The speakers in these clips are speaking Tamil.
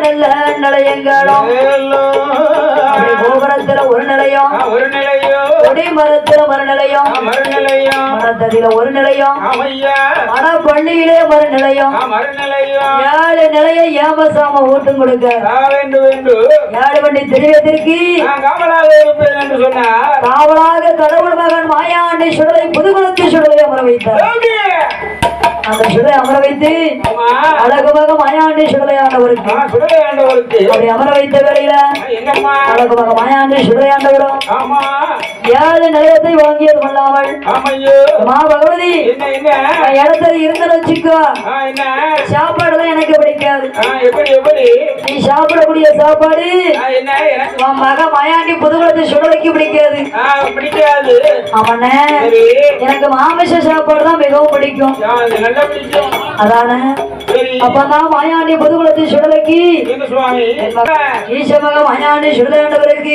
நல்ல நிலையங்களும். அப்படி கோபுரத்துல ஒரு நிலையம். ஒரு கொடி மரத்துல மறு நிலையம் மறுநிலையம். மரத்ததில ஒரு நிலையம். ஆனா பள்ளியிலே மறு நிலையம் மறுநிலையம். ஏழு நிலையை ஏமசாம ஓட்டும் கொடுக்க. ஏழு வண்டி தெரியவதற்கு காவலாக கடவுள் மகன் மாயாண்டி சுடலை புதுகுலத்து சுடலை அமர வைத்தார்? அந்த சுடலை அமர வைத்து அழகுமாக மாயாண்டி ஆண்டவருக்கு அப்படி அமர வைத்த எங்கம்மா அழகுமாக மாயாண்டி ஆமா. ஏழு நிலையத்தை வாங்கியது கொள்ளாமல் மா பகவதி இடத்துல இருந்தது வச்சுக்கோ. என்ன? சாப்பாடுலாம் எனக்கு பிடிக்காது. நீ சாப்பிடக்கூடிய சாப்பாடு உன் மக மாயாண்டி புதுகுலத்து சுடலைக்கு பிடிக்காது. பிடிக்காது. அவனே எனக்கு மாமிச சாப்பாடு தான் மிகவும் பிடிக்கும். அதானே? அப்பதான் மாயாண்டி புதுகுலத்து சுடலைக்கு. என்ன சுவாமி? ஈச மக மாயாண்டி சுடலாண்டவருக்கு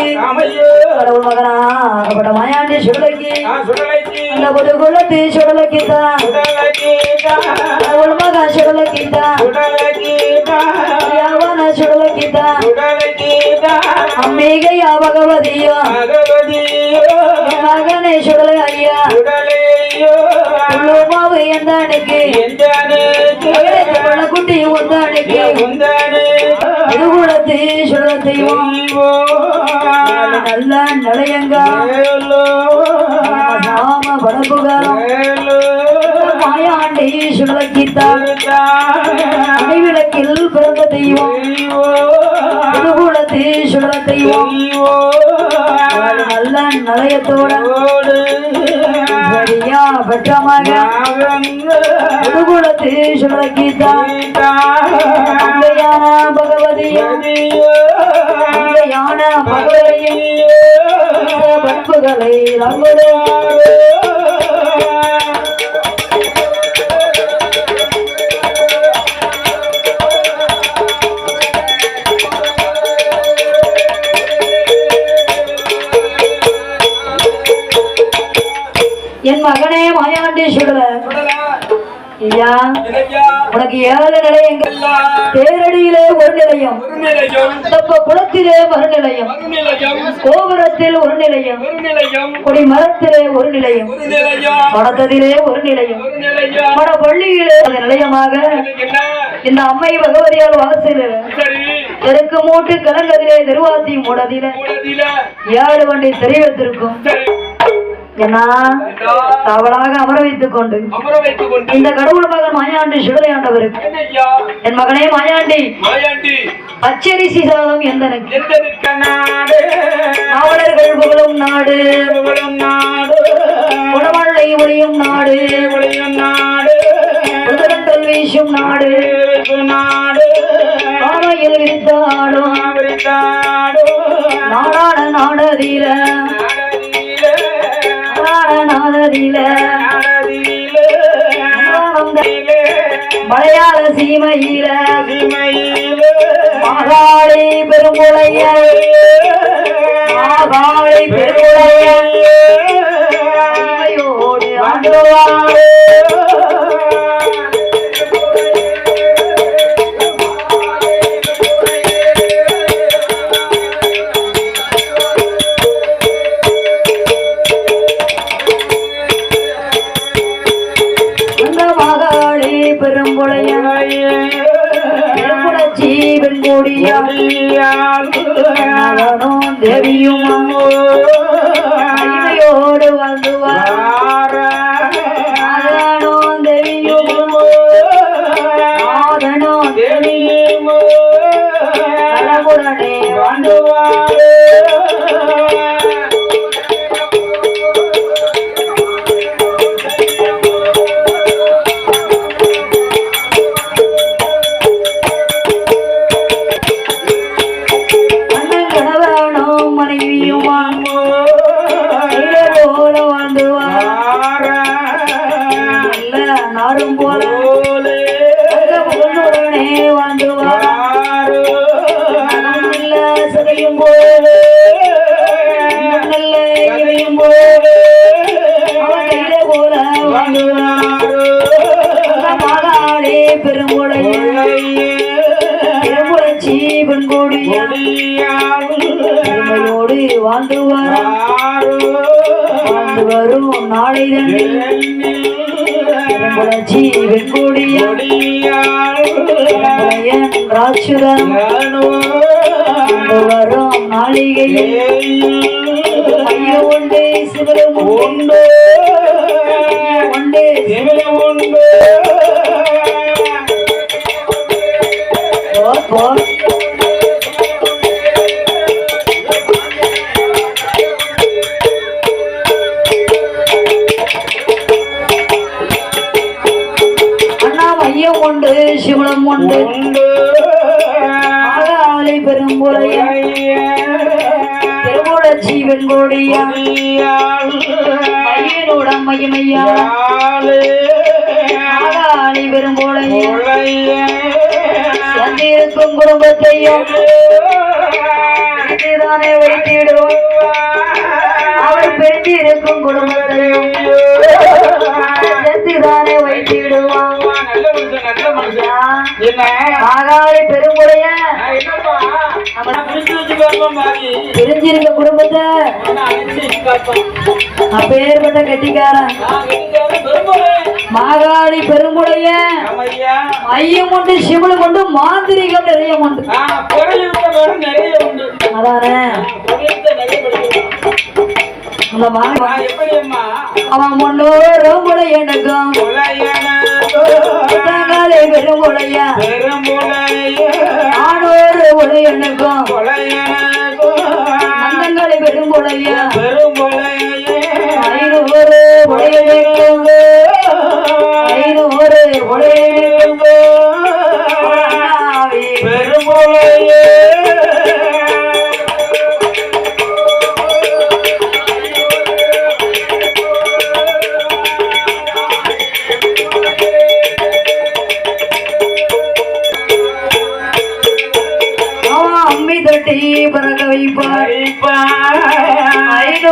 கடவுள் மகனா அப்பட மாயாண்டி சுடலைக்கு. அந்த புதுகுலத்து சுடலைக்கு தான் சுடலைக்கு தான் கடவுள் மகா யாவன பகவதியோ. மகனே சுடலை ஐயா. சுடலையோ குட்டி வந்த அன்னைக்கு உந்தனே புதுகுலத்து நல்ல நிலையங்க. ஏலோ சாம படப்புகாரம் ஏலோ மாயாண்டி சுடலக்கித்தான் பிறந்த தெய்வம். தெய்வோ புதுகுலத்து தெய்வம். நல்ல நிலையத்தோட. ஓடு சரியா பற்றமாக புதுகுலத்து அங்கையான பகவதியும். அங்கையான பண்புகளை ரங்குடைய மாயாண்டி ஐயா உனக்கு ஏழு நிலையங்கள். தேரடியிலே ஒரு நிலையம் தப்ப குளத்திலே மறுநிலையம் கோபுரத்தில் ஒரு நிலையம் கொடி மரத்திலே ஒரு நிலையம் படத்ததிலே ஒரு நிலையம் மட பள்ளியிலே ஒரு நிலையமாக இந்த அம்மை பகவதியால் வாசல் தெற்கு மூட்டு கலங்கதிலே திருவாத்தி மூடதில ஏழு வண்டி தெரிவித்திருக்கும் அவளாக அமர வைத்துக் கொண்டு இந்த கடவுள் மகன் மாயாண்டி சுடலையாண்டவருக்கு என்னய்யா என் மகனே மாயாண்டி பச்சரிசி சாதம் நாடு நாவலர்கள் புகழும் நாடு. நாடு. குணமழை ஒளியும் நாடு. நாடு. புதரங்கள் வீசும் நாடு. நாடு. ஆமையில் விரித்த ஆடும் ஆவரித்தாடு நாடான நாடதிலே நாடானந்த மலையாள சீமையில. மாகாளி பெருமுளைய மாகாளி சீமையோடு வெண்கூடியா அவனும் தேவியும் மகிமையோடு வாழ்ந்துவார் ஆதனும் தேவியும் ஆதனும் நலமுடனே பெண்கோடியா பெருமையோடு வாழ்ந்து வாழ்ந்து வரும். நாளை பெண்கோடியா பெருங்குளையன் ராட்சுதன் வரும். நாளிகையில் மையனோட மையமையா ஆகாலை பெரும்புலைய சேர்ந்திருக்கும் குடும்பத்தையும் இதுதானே வைத்திடுவோம் அவர் பெருந்திருக்கும் குடும்பத்தையும் சேர்த்துதானே வைத்திடுவான் ஆகாலை பெருமுறைய பிரிஞ்சிருக்க குடும்பத்தை அப்பேற்பட்ட கெட்டிக்காரன். மாகாளி பெருமுடைய ஆமையா ஐயம் உண்டு சிவலும் உண்டு மாந்திரிகம் நிறைய உண்டு. அதானே? அவன் முன்னோரு முளையனுக்கும் தங்காலை பெருமுடைய பெரும்புலைய ஆணோரு உடையனுக்கும் நந்தங்களை பெருமுடைய பெரும்புலைய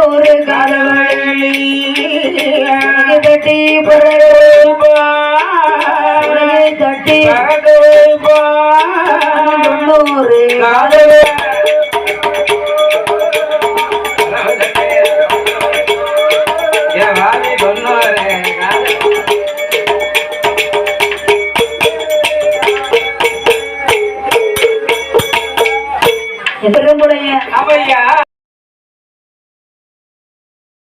ஒரு காலவழி. அம்மி தட்டி